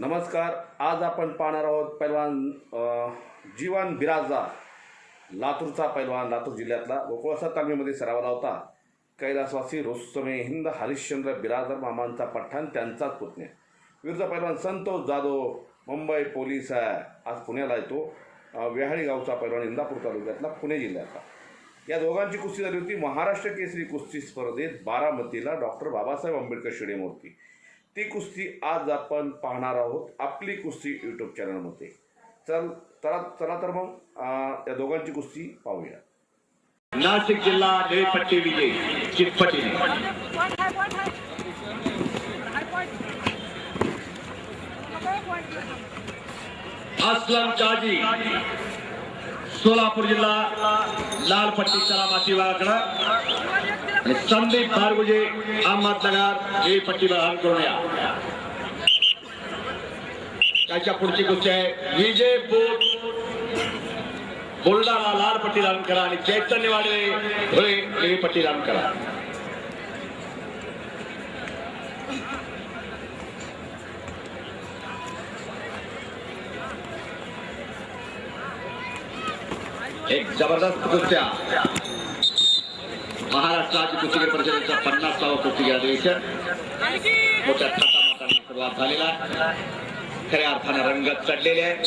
नमस्कार आज आपण पाहणार आहोत पैलवान जीवन बिराजदार लातूरचा पैलवान लातूर जिल्ह्यातला गोकुळसा तालमीमध्ये सरावला होता. कैलासवासी रोस्तमे हिंद हरिश्चंद्र बिराजदार मामांचा पठ्ठाण त्यांचाच पुतण्या. विरुद्ध पैलवान संतोष जाधव मुंबई पोलीस आहे. आज पुण्याला येतो. व्याहाळी गावचा पैलवान इंदापूर तालुक्यातला पुणे जिल्ह्यातला. या दोघांची कुस्ती झाली होती. महाराष्ट्र केसरी कुस्ती स्पर्धेत बारामतीला डॉक्टर बाबासाहेब आंबेडकर स्टेडियमवरती ती कुस्ती आज आपण पाहणार आहोत आपली कुस्ती यूट्यूब चॅनलमध्ये चल चला चला तर मग त्या दोघांची कुस्ती पाहूया. नाशिक जिल्हा निळपट्टी विजय चितपटीने असलम चाजी सोलापूर जिल्हा लालपट्टी सलामती विभागाकडं आणि संदीप भार्गुजे अहमदनगर हे पट्टी बहाल करून या. त्याच्या पुढची गोष्ट आहे. विजय बोट बुलढाणा लाल पट्टी दान करा आणि चैतन्य वाडे धुळे हे पट्टी दान करा. एक जबरदस्त कुस्त्या महाराष्ट्र राज्य कुस्तीगीर परिषदेचा पन्नासावा कुस्तीगीर अधिवेशन मोठ्या थाटामाटाने सुरुवात झालेला खऱ्या अर्थानं रंगत चढलेले आहे.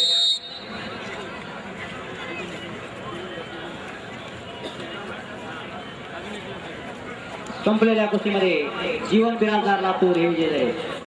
संपलेल्या कुस्तीमध्ये जीवन बिराजदार लातूर हे विजय आहे